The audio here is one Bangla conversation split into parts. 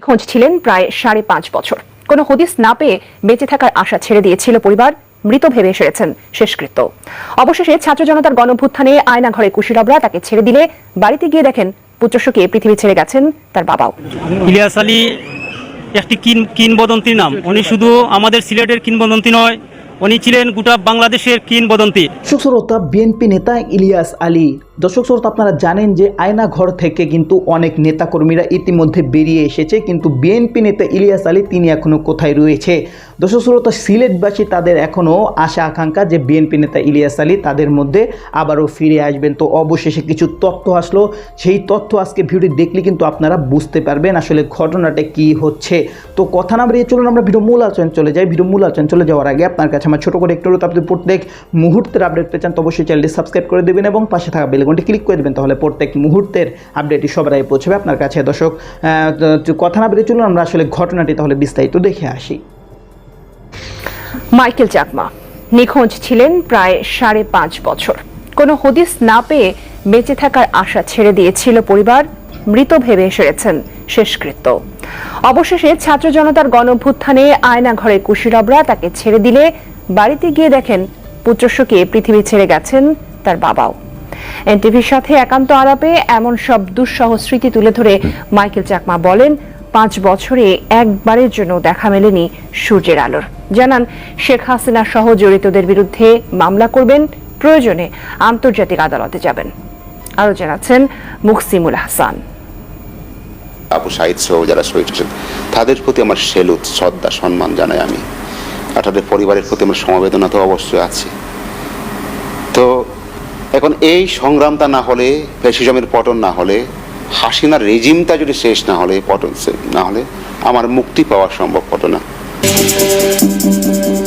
খোঁজ ছিলেন প্রায় সাড়ে পাঁচ বছর। কোনো হদিস না পেয়ে বেঁচে থাকার আশা ছেড়ে দিয়েছিল পরিবার মৃত ভেবে সেরেছেন শেষকৃত্য। অবশেষে ছাত্র জনতার গণভ্যুত্থানে আয়না ঘরে কুশীলবরা তাকে ছেড়ে দিলে বাড়িতে গিয়ে দেখেন পুত্রশোকে পৃথিবী ছেড়ে গেছেন তার বাবাও। ইলিয়াস আলী একটি কিন কিংবদন্তির নাম। উনি শুধু আমাদের সিলেটের কিংবদন্তি নয় উনি ছিলেন গোটা বাংলাদেশের কিংবদন্তি। দর্শক শ্রোতা বিএনপি নেতা ইলিয়াস আলী। দর্শক শ্রোতা, আপনারা জানেন যে আয়না ঘর থেকে কিন্তু অনেক নেতাকর্মীরা ইতিমধ্যে বেরিয়ে এসেছে, কিন্তু বিএনপি নেতা ইলিয়াস আলী তিনি এখনও কোথায় রয়েছে? দর্শক শ্রোতা, সিলেটবাসী তাদের এখনও আশা, আকাঙ্ক্ষা যে বিএনপি নেতা ইলিয়াস আলী তাদের মধ্যে আবারও ফিরে আসবেন। তো অবশেষে কিছু তথ্য আসলো, সেই তথ্য আজকে ভিডিও দেখলে কিন্তু আপনারা বুঝতে পারবেন আসলে ঘটনাটা কি হচ্ছে। তো কথা না বাড়িয়ে চলুন, আমরা ভিডিও মূল আলোচনা চলে যাই। ভিডিও মূল আলোচনা চলে যাওয়ার আগে আপনার কাছে আমার ছোটো করে একটু আপনি প্রত্যেক মুহূর্তের আপডেট পেতে চান তো অবশ্যই চ্যানেলটি সাবস্ক্রাইব করে দেবেন এবং পাশে থাকা বেলগনটি ক্লিক করে দেবেন, তাহলে প্রত্যেক মুহূর্তের আপডেটটি সবার আগে পৌঁছবে আপনার কাছে। দর্শক কথা না বেরিয়ে চলুন, আমরা আসলে ঘটনাটি তাহলে বিস্তারিত দেখে আসি। মাইকেল চাকমা, নিখোঁজ ছিলেন প্রায় সাড়ে পাঁচ বছর। কোনো হদিস না পেয়ে বেঁচে থাকার আশা ছেড়ে দিয়েছিল পরিবার, মৃত ভেবে সেরেছেন শেষকৃত্য। অবশেষে ছাত্র জনতার গণভ্যুত্থানে আয়না ঘরে কুশীলবরা তাকে ছেড়ে দিলে বাড়িতে গিয়ে দেখেন পুত্রশোকে পৃথিবী ছেড়ে গেছেন তার বাবাও। এনটিভির সাথে একান্ত আলাপে এমন সব দুঃসহ স্মৃতি তুলে ধরে মাইকেল চাকমা বলেন, পাঁচ বছরে একবারের জন্য দেখা মেলেনি সূর্যের আলোর। জানান, শেখ হাসিনা সহ জড়িতদের বিরুদ্ধে মামলা করবেন, প্রয়োজনে আন্তর্জাতিক আদালতে যাবেন। আরও জানাচ্ছেন মুকসিমুল হাসান। আবু সাইদ সহ যারা শহীদ হয়েছেন, তাদের প্রতি আমার সেলুত, শ্রদ্ধা, সম্মান জানাই আমি। আর তাদের পরিবারের প্রতি আমার সমবেদনা তো অবশ্যই আছে। তো এখন এই সংগ্রামটা না হলে ফ্যাসিজমের পতন না হলে হাসিনার রেজিমটা যদি শেষ না হলে পতন না হলে আমার মুক্তি পাওয়া সম্ভব হতো না।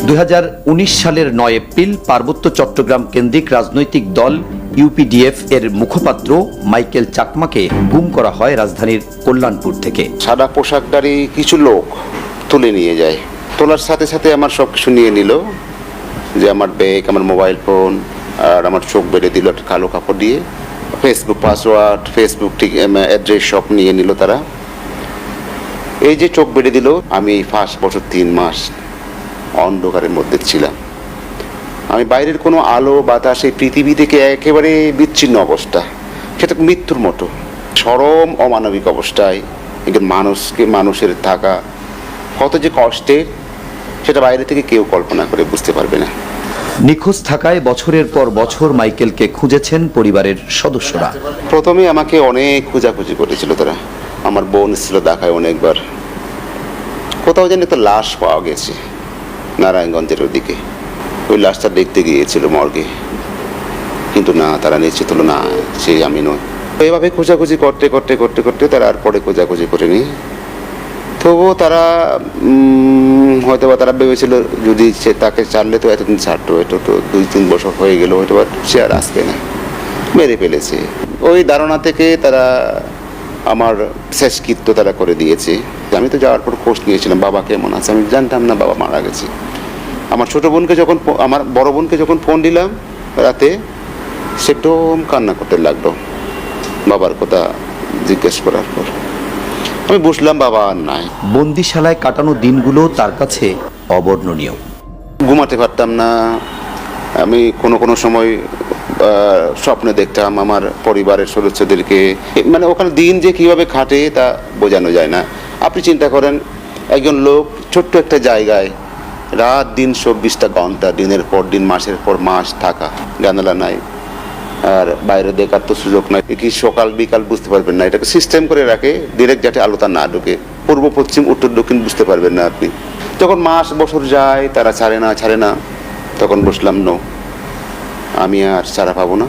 দু হাজার উনিশ সালের নয় এপ্রিল পার্বত্য চট্টগ্রাম কেন্দ্রিক রাজনৈতিক দল ইউপিডিএফ এর মুখপাত্র মাইকেল চাকমাকে গুম করা হয় রাজধানীর কল্যাণপুর থেকে। সাদা পোশাকদারি কিছু লোক তুলে নিয়ে যায়। তোলার সাথে সাথে আমার সব কিছু নিয়ে নিল যে আমার ব্যাগ আমার মোবাইল ফোন আর আমার চোখ বেড়ে দিল একটা কালো কাপড় দিয়ে। ফেসবুক পাসওয়ার্ড ফেসবুক ঠিক অ্যাড্রেস সব নিয়ে নিল তারা। এই যে চোখ বেড়ে দিল, আমি ফার্স্ট বছর তিন মাস অন্ধকারের মধ্যে ছিলাম। আমি বাইরের কোনো আলো, বাতাস, এই পৃথিবী থেকে একেবারে বিচ্ছিন্ন অবস্থা। সেটা মৃত্যুর মতো। চরম অমানবিক অবস্থায় একজন মানুষকে, মানুষের থাকা কত যে কষ্টের, সেটা বাইরে থেকে কেউ কল্পনা করে বুঝতে পারবে না। নিখোঁজ থাকায় বছরের পর বছর মাইকেলকে খুঁজেছেন পরিবারের সদস্যরা। প্রথমে আমাকে অনেক খোঁজাখুঁজি করেছিল তারা। আমার বোন ছিল দেখায় অনেকবার। কোথাও যেন একটা লাশ পাওয়া গেছে, নারায়ণগঞ্জের ওদিকে। ওই লাশটা দেখতে গিয়েছিল মর্গে। কিন্তু না, তারা নিশ্চিত হলো না, সে আমি নয় এভাবে খোঁজাখুঁজি করতে করতে করতে করতে তারা আর পরে খোঁজাখুঁজি করেনি। তবুও তারা হয়তো বা তারা ভেবেছিল যদি সে তাকে চাললে তো এতদিন ছাড়তো এটা তো দুই তিন বছর হয়ে গেল হয়তো বা সে আর আসবে না। মেরে ফেলেছে। ওই ধারণা থেকে তারা আমার শেষকৃত্য তারা করে দিয়েছে। আমি তো যাওয়ার পর খোঁজ নিয়েছিলাম, বাবা কেমন আছে? আমি জানতাম না বাবা মারা গেছে। আমার ছোট বোনকে যখন আমার বড় বোনকে যখন ফোন দিলাম রাতে, সে একদম কান্না করতে লাগল। বাবার কথা জিজ্ঞেস করার পর। আমি বসলাম বাবা আর নাই। বন্দিশালায় কাটানো দিনগুলো তার কাছে অবর্ণনীয়। ঘুমাতে পারতাম না। আমি কোনো কোনো সময় স্বপ্নে দেখতাম আমার পরিবারের সদস্যদেরকে। মানে ওখানে দিন যে কীভাবে খাটে তা বোঝানো যায় না। আপনি চিন্তা করেন একজন লোক ছোট্ট একটা জায়গায় রাত দিন চব্বিশটা ঘণ্টা দিনের পর দিন মাসের পর মাস থাকা। জানালা নাই। আর বাইরে দেখার তো সুযোগ নাই। কি সকাল, বিকাল বুঝতে পারবেন না। এটাকে সিস্টেম করে রাখে ডিরেক্ট যাতে আলোতা না ঢুকে। পূর্ব, পশ্চিম, উত্তর, দক্ষিণ বুঝতে পারবেন না আপনি। যখন মাস, বছর যায়, তারা ছাড়ে না ছাড়ে না, তখন বসলাম, নো, আমি আর ছাড়া পাবো না।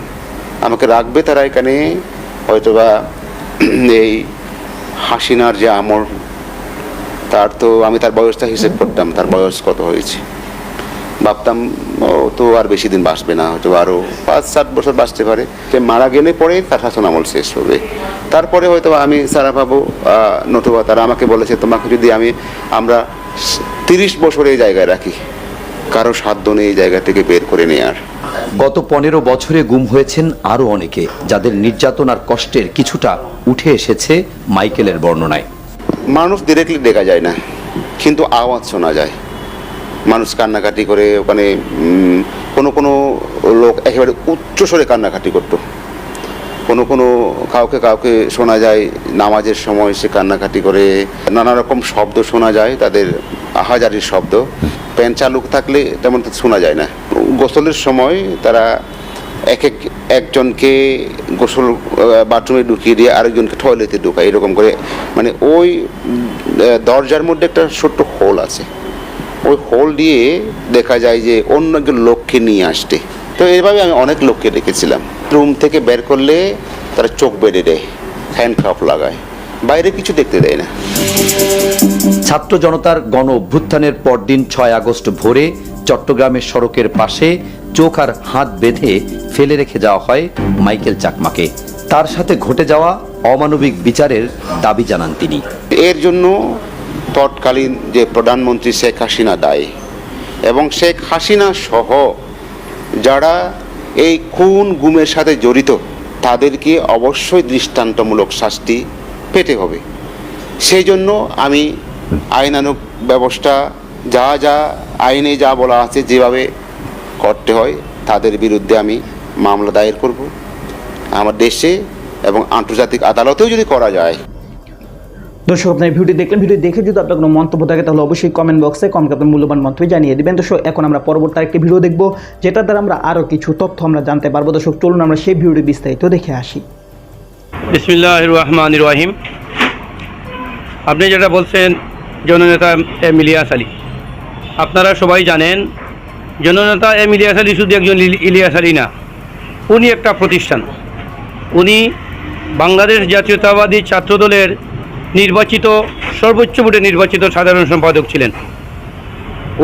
আমাকে রাখবে তারা এখানে। হয়তোবা এই হাসিনার যে আমর তার তো আমি তার বয়সটা হিসেব করতাম, তার বয়স কত হয়েছে। ভাবতাম ও তো আর বেশি দিন বাঁচবে না হয়তো আরও পাঁচ সাত বছর বাঁচতে পারে। সে মারা গেলে পরে তার শাসন আমল শেষ হবে। তারপরে হয়তো আমি সারা পাবো নতুবা তারা আমাকে বলেছে তোমাকে যদি আমি আমরা তিরিশ বছর এই জায়গায় রাখি কারও সাধ্য নেই এই জায়গা থেকে বের করে নেওয়ার গত পনেরো বছরে গুম হয়েছেন আরও অনেকে যাদের নির্যাতন আর কষ্টের কিছুটা উঠে এসেছে মাইকেলের বর্ণনায়। মানুষ ডিরেক্টলি দেখা যায় না কিন্তু আওয়াজ শোনা যায়। মানুষ কান্নাকাটি করে, ওখানে কোনো কোনো লোক একেবারে উচ্চস্বরে কান্নাকাটি করতো। কোনো কোনো কাউকে কাউকে শোনা যায়, নামাজের সময় সে কান্নাকাটি করে, নানা রকম শব্দ শোনা যায়, তাদের আহাজারির শব্দ। প্যান চালু থাকলে তেমন শোনা যায় না। গোসলের সময় তারা এক এক, একজনকে গোসল বাথরুমে ঢুকিয়ে দিয়ে আরেকজনকে টয়লেটে ঢুকায়, এরকম করে। মানে ওই দরজার মধ্যে একটা ছোট্ট হোল আছে। ওই হোল দিয়ে দেখা যায় যে অন্য একজন লোককে নিয়ে আসতে। তো এইভাবে আমি অনেক লোককে দেখেছিলাম। রুম থেকে বের করলে তারা চোখ বেঁধে দেয় হ্যান্ডকাফ লাগায় বাইরে কিছু দেখতে দেয় না। ছাত্র জনতার গণ অভ্যুত্থানের পরদিন ছয় আগস্ট ভোরে চট্টগ্রামের সড়কের পাশে চোখ আর হাত বেঁধে ফেলে রেখে যাওয়া হয় মাইকেল চাকমাকে। তার সাথে ঘটে যাওয়া অমানবিক বিচারের দাবি জানান তিনি। এর জন্য তৎকালীন যে প্রধানমন্ত্রী শেখ হাসিনা দায়ী এবং শেখ হাসিনা সহ যারা এই খুন গুমের সাথে জড়িত, তাদেরকে অবশ্যই দৃষ্টান্তমূলক শাস্তি পেতে হবে। সেই জন্য আমি আইনানুগ ব্যবস্থা, যা যা আইনে যা বলা আছে যেভাবে করতে হয়, তাদের বিরুদ্ধে আমি মামলা দায়ের করব। আমার দেশে এবং আন্তর্জাতিক আদালতেও যদি করা যায় দর্শক, আপনার ভিডিও দেখলেন ভিডিও দেখে যদি আপনার কোনো মন্তব্য থাকে, তাহলে অবশ্যই কমেন্ট বক্সে কমেন্ট আপনার মূল্যবান মন্তব্য জানিয়ে দেবেন। দর্শক, এখন আমরা পরবর্তী একটি ভিডিও দেখব যেটা দ্বারা আমরা আরও কিছু তথ্য আমরা জানতে পারব। দর্শক, চলুন আমরা সেই ভিডিওটি বিস্তারিত দেখে আসি। বিসমিল্লাহ রহমান রহিম। আপনি যেটা বলছেন, জননেতা এম ইলিয়াস আলী। আপনারা সবাই জানেন, জননেতা এম ইলিয়াস আলী শুধু একজন ইলি- ইলিয়াস আলী না, উনি একটা প্রতিষ্ঠান। উনি বাংলাদেশ জাতীয়তাবাদী ছাত্রদলের নির্বাচিত, সর্বোচ্চ ভোটে নির্বাচিত সাধারণ সম্পাদক ছিলেন।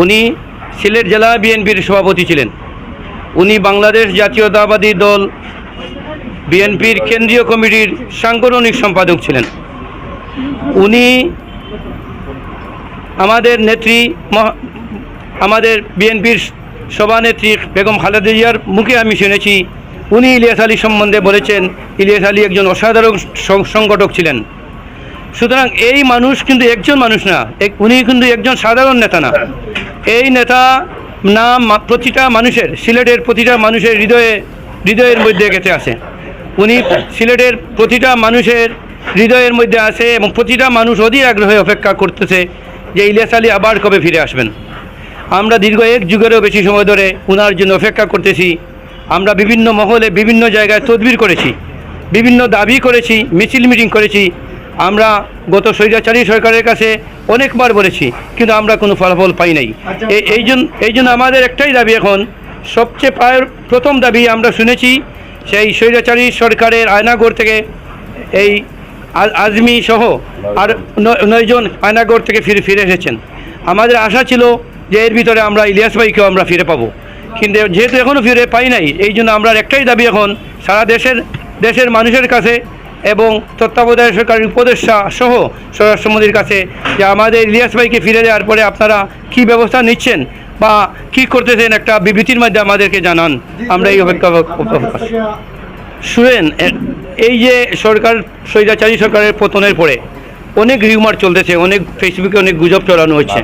উনি সিলেট জেলা বিএনপির সভাপতি ছিলেন। উনি বাংলাদেশ জাতীয়তাবাদী দল বিএনপির কেন্দ্রীয় কমিটির সাংগঠনিক সম্পাদক ছিলেন। উনি আমাদের নেত্রী আমাদের বিএনপির সভানেত্রী বেগম খালেদা জিয়ার মুখে আমি শুনেছি, উনি ইলিয়াস আলী সম্বন্ধে বলেছেন, ইলিয়াস আলী একজন অসাধারণ সংগঠক ছিলেন। সুতরাং এই মানুষ কিন্তু একজন মানুষ না উনি কিন্তু একজন সাধারণ নেতা না। এই নেতা নাম প্রতিটা মানুষের, সিলেটের প্রতিটা মানুষের হৃদয়ে, হৃদয়ের মধ্যে গেঁথে আছে উনি সিলেটের প্রতিটা মানুষের হৃদয়ের মধ্যে আছে এবং প্রতিটা মানুষ অধীর আগ্রহে অপেক্ষা করতেছে যে ইলিয়াস আলী আবার কবে ফিরে আসবেন। আমরা দীর্ঘ এক যুগেরও বেশি সময় ধরে ওনার জন্য অপেক্ষা করতেছি। আমরা বিভিন্ন মহলে বিভিন্ন জায়গায় তদবির করেছি। বিভিন্ন দাবি করেছি, মিছিল মিটিং করেছি। আমরা গত স্বৈরাচারী সরকারের কাছে অনেকবার বলেছি কিন্তু আমরা কোনো ফলাফল পাই নাই। এই- এই জন্য এই জন্য আমাদের একটাই দাবি এখন সবচেয়ে প্রায় প্রথম দাবি আমরা শুনেছি সেই স্বৈরাচারী সরকারের আয়নাগর থেকে এই আজমি সহ আর নয়জন আয়নাগর থেকে ফিরে ফিরে এসেছেন। আমাদের আশা ছিল যে এর ভিতরে আমরা ইলিয়াস ভাইকেও আমরা ফিরে পাবো। কিন্তু যেহেতু এখনও ফিরে পাই নাই এই জন্য আমরা একটাই দাবি এখন সারা দেশের দেশের মানুষের কাছে এবং তত্ত্বাবধায়ক সরকারের উপদেষ্টা সহ স্বরাষ্ট্রমন্ত্রীর কাছে যে আমাদের ইলিয়াস ভাইকে ফিরে দেওয়ার পরে আপনারা কি ব্যবস্থা নিচ্ছেন বা কি করতেছেন একটা বিবৃতির মাধ্যমে আমাদেরকে জানান। আমরা এই অপেক্ষা অপেক্ষা শুনেন এই যে সরকার স্বৈরাচারী সরকারের পতনের পরে অনেক রিউমার চলতেছে অনেক ফেসবুকে অনেক গুজব চলানো হচ্ছে।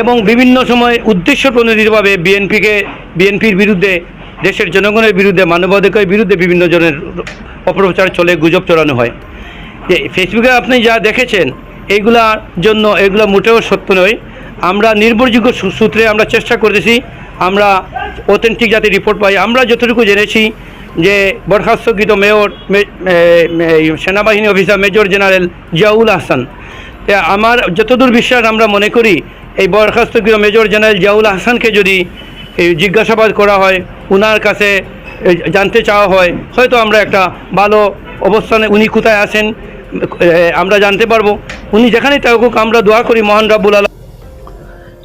এবং বিভিন্ন সময় উদ্দেশ্য প্রণোদিতভাবে বিএনপিকে বিএনপির বিরুদ্ধে দেশের জনগণের বিরুদ্ধে মানবাধিকারের বিরুদ্ধে বিভিন্ন জনের অপপ্রচার চলে, গুজব চলানো হয়। যে ফেসবুকে আপনি যা দেখেছেন এইগুলার জন্য এগুলো মোটেও সত্য নয়। আমরা নির্ভরযোগ্য সূত্রে আমরা চেষ্টা করতেছি, আমরা অথেন্টিক যাতে রিপোর্ট পাই। আমরা যতটুকু জেনেছি যে বরখাস্তকৃত মেয়র সেনাবাহিনী officer major general Ziaul Ahsan আমার যতদূর বিশ্বাস আমরা মনে করি, এই বরখাস্তকৃত মেজর জেনারেল জিয়াউল আহসানকে যদি জিজ্ঞাসাবাদ করা হয়, উনার কাছে জানতে চাওয়া হয়। হয়তো আমরা একটা ভালো অবস্থানে উনি কোথায় আসেন আমরা জানতে পারব। উনি যেখানেই থাকুক, আমরা দোয়া করি মহান রাব্বুল আলম